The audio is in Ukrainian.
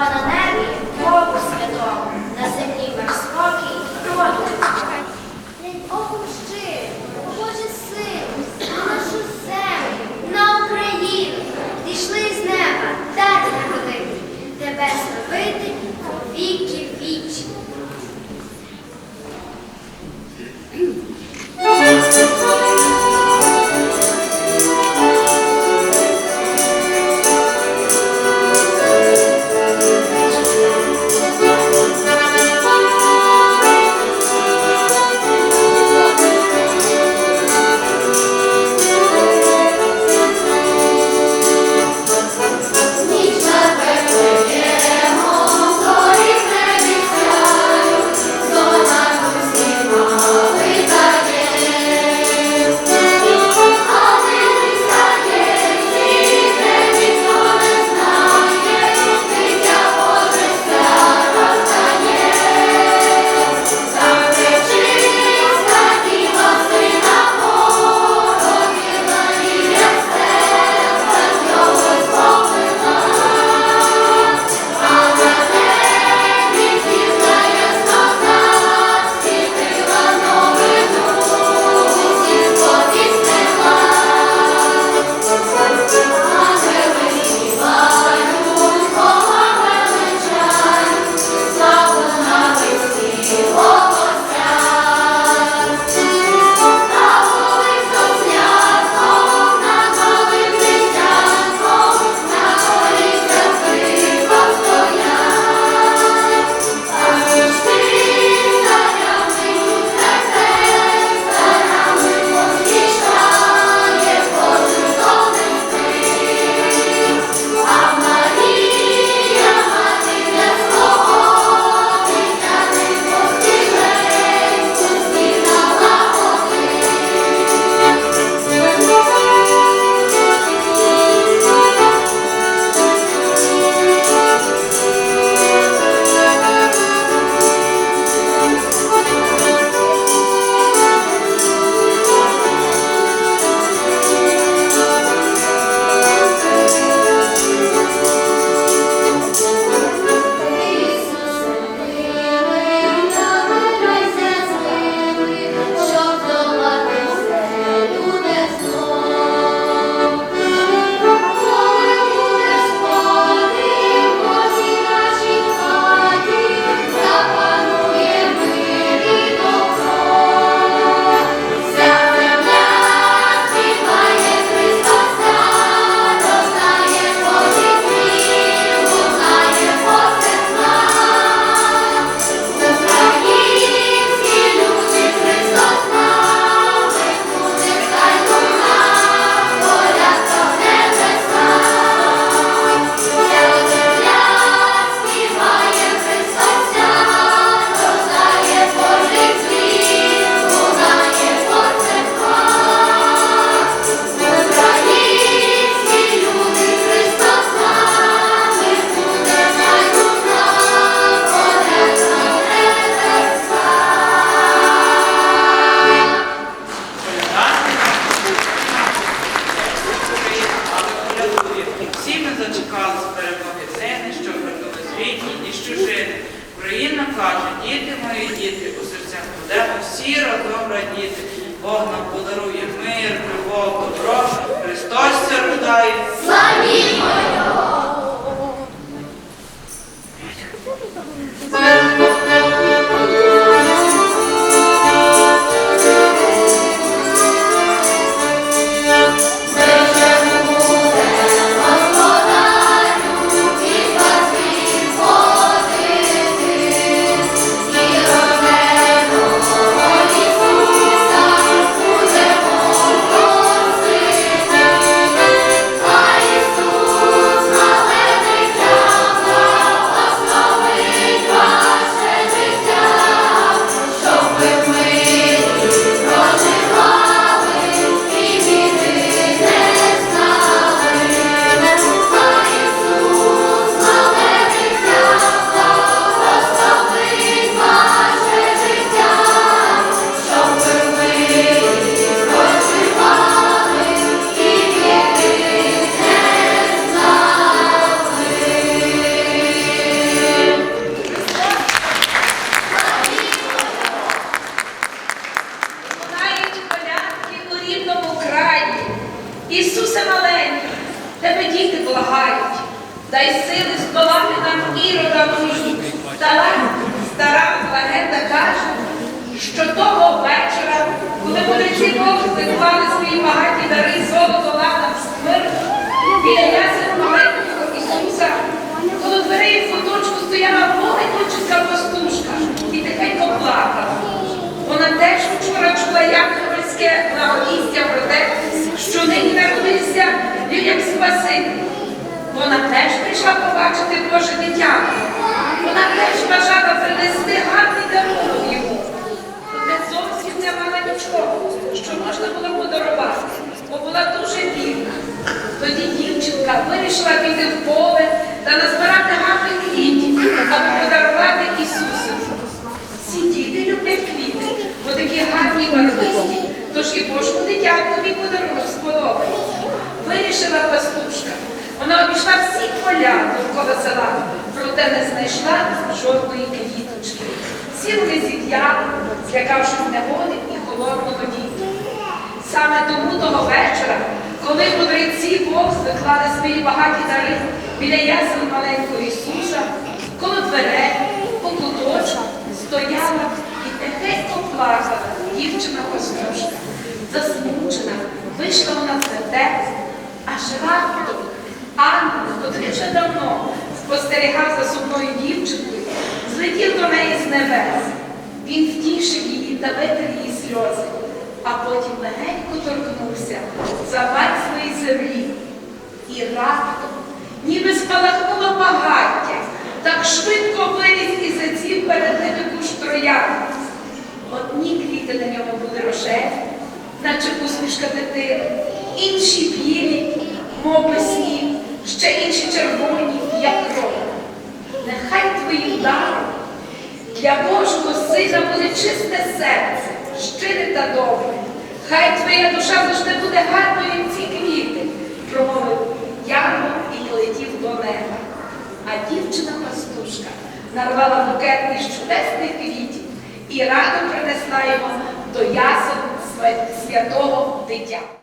слава на небі, Богу святому, на землі ваш спокій, роду. Опущи, Боже сил, нашу землю, на Україну, дійшли з неба, дати на Тебе словити. Будемо усі разом радіти. Бог нам подарує мир, любов, добро. Христос рождає. Славімо! Діти благають, дай сили здолати нам ірода мої. Талант, стара легенда каже, що того вечора, коли мудреці Божі клали свої багаті дари золото ладом мир, біля ясен маленького Ісуса, коло дверей в куточку стояла маленька пастушка і тихенько плакала. Вона теж вчора чула як янголське благовістя про те, що нині народився людям Спаситель. Вона теж прийшла побачити Боже дитя. Вона теж бажала принести гарний дарунок йому. Проте зовсім не мала нічого, що можна було подарувати, бо була дуже бідна. Тоді дівчинка вирішила піти в поле та назбирати гарних квітів, аби подарувати Ісусу. Всі діти люблять квіти, бо такі гарні барвисті, тож і Божому дитяткові подарунок сподобається. Вирішила пастушка. Вона обійшла всі поля довкола села, проте не знайшла жодної квіточки. Вони зів'яли, злякавшись негоди і холодного діту. Саме тому того вечора, коли мудреці Бог заклали свої багаті дари біля ясен маленького Ісуса, коло дверей, по куточку, стояла і тихенько плакала дівчина пастушка. Засмучена, вийшла вона в вертеп, аж раптом ангел, котрий вже давно спостерігав за сумною дівчинкою, злетів до неї з небес. Він втішив її та витер її сльози, а потім легенько торкнувся замерзлої землі. І раптом, ніби спалахнуло багаття, так швидко виліз і заців перед ними куш троян. Одні квіти на ньому були рожеві, наче усмішка дитини, інші білі, мов би ще інші червоні, як кров. Нехай твоїм даром для Божого сина буде чисте серце, щире та добре. Хай твоя душа завжди буде гарною, ці квіти, промовив Янгол і полетів до неба. А дівчина пастушка нарвала букет із чудесних квітів і радо принесла його до ясен святого дитя.